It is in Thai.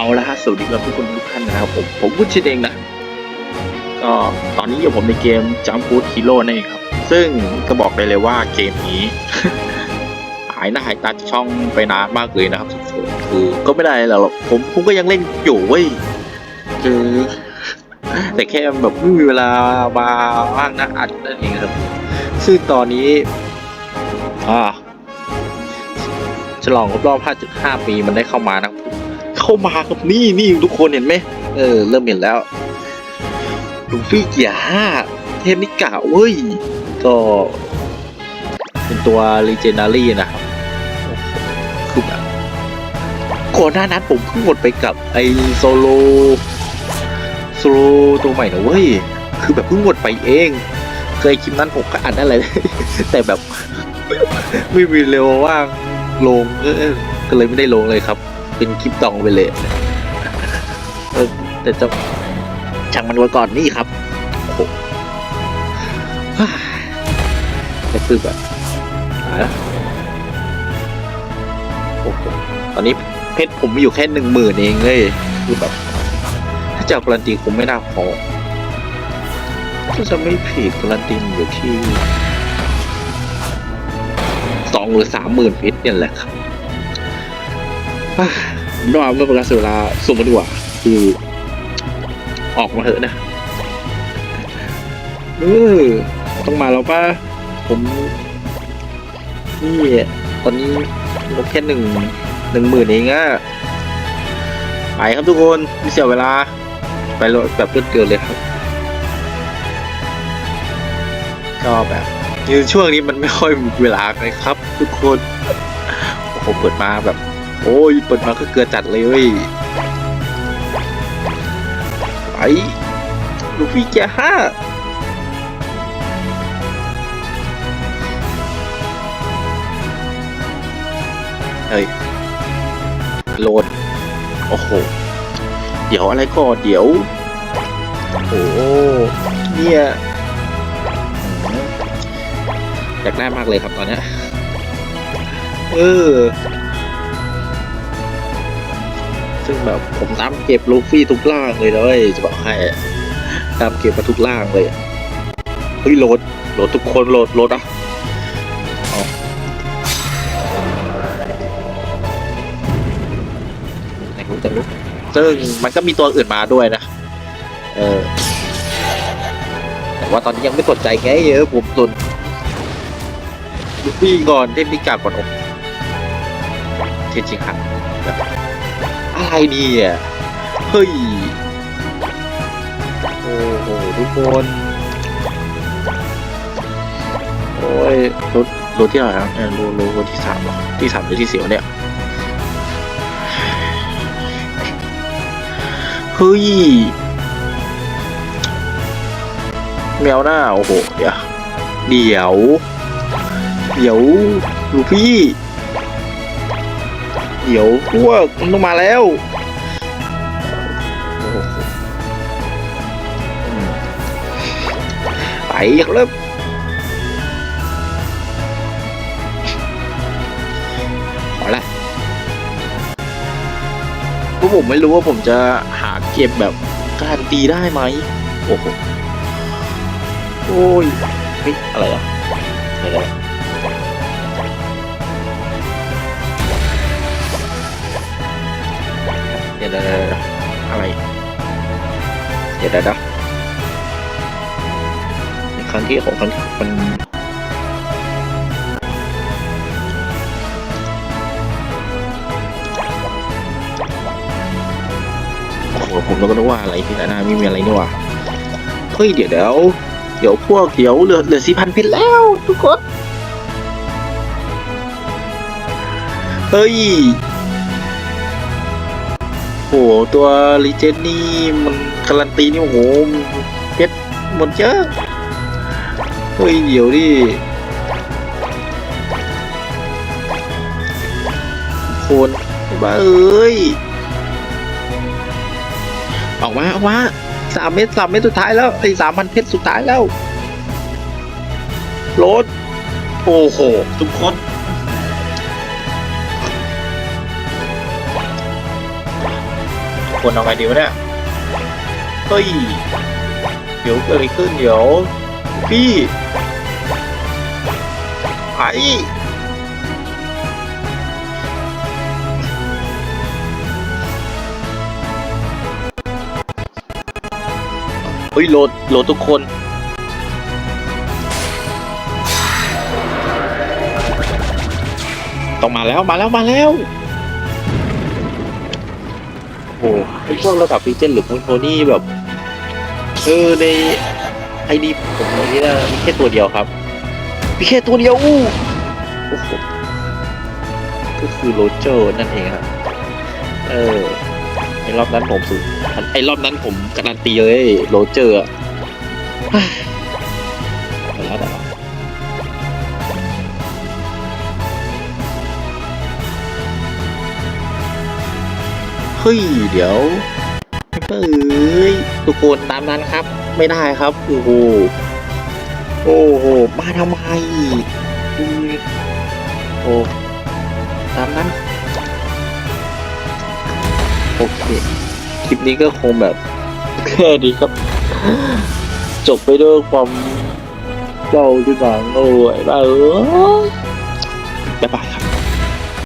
เอาละฮะสวัสดีครับทุกคนทุกท่านนะครับผมผมพูดชื่อเองนะก็ตอนนี้อยู่ผมในเกมจัม p ู o ฮีโร่นั่นเองครับ ซึ่งก็บอกไปเลยว่าเกมนี้หายหน้าหายตาช่องไปนานมากเลยนะครับคือก็ไม่ได้หรอกผมผมก็ยังเล่นอยู่เว้ยคือแต่แค่แบบไม่มีเวลามาว่างนะอัดนั่นเองครับ ซึ่งตอนนี้อ่าฉลองครบรอบ 5.5 ปีมันได้เข้ามานะครับ เข้ามาครับนี่นี่ทุกคนเห็นไหมเออ เริ่มเห็นแล้วลูฟี่เกียร์ห้าเทพนิกะเว้ย ก็เป็นตัว Legendary นะครับคือแบบก่อนหน้านั้นผมเพิ่งหมดไปกับไอโซโลโซโลตัวใหม่นะเว้ย คือแบบเพิ่งหมดไปเองเคยคลิปนั้นผมก็อ่านได้เลยแต่แบบไม่มีเร็วว่างลงก็เลยไม่ได้ลงเลยครับ เป็นคลิปดองไปเลยเออแต่จะช่างมันไว้ก่อนนี่ครับโอ้โหฮ่าแต่คือแบบตายล้วโอ้โหตอนนี้เพชรผมมีอยู่แค่หนึ่งหมื่นเองเลยคือแบบ ถ้าจะการันตีคงไม่น่าพอถ้าจะไม่ผิดการันตีมันอยู่ที่สองหรือสามหมื่นเพชรเนี่ยแหละครับ อะไม่เอาไม่ป็นการเสียเวลาส่งมาดีกว่าคือออกมาเถอะนะเออต้องมาแล้วป่ะผมนี่ตอนนี้งบแค่หนึ่งหนึ่งหมื่นเองอะไปครับทุกคนไม่เสียเวลา ไปรถแบบรวดเร็วเลยครับก็แบบคือช่วงนี้มันไม่ค่อยมีเวลาเลยครับ ทุกคนโอ้โหเปิดมาแบบ โอ้ยเปิดมาก็เกลือจัดเลยเว้ยไปลูฟี่แกห้าเฮ้ยโหลด โอ้โห เดี๋ยวอะไรก่อนเดี๋ยว โอ้โหเนี่ยอืมอยากได้มากเลยครับตอนเนี้ยเออ ซึ่งแบบผมตามเก็บลูฟี่ทุกล่างเลยนะเว้ยจะบอกให้ตามเก็บมาทุกล่างเลยเฮ้ยโหลดโหลดทุกคนโหลดโหลดอะไหนผมจะรู้ซึ่งมันก็มีตัวอื่นมาด้วยนะ เออ แต่ว่าตอนนี้ยังไม่สนใจแค่เยอะผมสนลูฟี่ก่อนเทพนิกาก่อนอ้เทนจิคัน ไรเนี่ยเฮ้ย โอ้โหทุกคน โอ้ยรถรถที่อะไรครับรถรถรถที่สามหรอที่สามหรือที่สี่วะเนี่ย เฮ้ย แมวหน้า โอ้โห เดี๋ยว เดี๋ยว เดี๋ยวลูพี่ เดี๋ยวพวกมันต้องมาแล้วไปอยากเริ่มขอละเพราะผมไม่รู้ว่าผมจะหาเก็บแบบการตีได้ไหมโอ้โหโอ้ยเฮ้ยอะไรอะอะไร เดี๋ยวเดี๋ยวอะไร เดี๋ยวเดี๋ยวเดี๋ยวในครั้งที่ของครั้งที่มันโอ้โหผมก็นึกว่าอะไรที่ไหนนะไม่มีอะไรนี่ว่าเฮ้ยเดี๋ยวเดี๋ยวเดี๋ยวพวกเดี๋ยวเหลือเหลือสี่พันเพชรแล้วทุกคน เฮ้ย โอ้โหตัวรีเจนนี่มันการันตีนี่โอ้โหเพชรหมดเยอะเฮ้ยเดี๋ยวดิโคนบ้าเอ้ยออกมาออกมาสามเม็ดสามเม็ดสุดท้ายแล้วไอ้สามพันเพชรสุดท้ายแล้วโหลดโอ้โหทุกคน คนเอาไงดีวะเนี่ยเฮ้ยเดี๋ยวเกิดอะไรขึ้นเดี๋ยว พี่ไอเฮ้ยโหลดโหลดทุกคนต้องมาแล้วมาแล้วมาแล้ว โอ้โหไอ้พวกระดับพีเจนหรือพวกโทนี่แบบเออในไอดีผมนี่นะมีแค่ตัวเดียวครับมีแค่ตัวเดียวอู้โอ้โหก็คือโรเจอร์นั่นเองครับเออไอรอบนั้นผมสุดไอรอบนั้นผมการันตีเลยโรเจอร์อะเฮ้ยแต่แล้วแต่ เฮ้ย เดี๋ยวเอ้ยทุกคนตามนั้นครับ ไม่ได้ครับโอ้โหโอ้โหมาทำไมอืมโอ้ตามนั้น โอเค คลิปนี้ก็คงแบบแค่นี้ครับ จบไปด้วยความเศร้าที่หนังโอ้ยบ้าเออบ๊ายบายครับ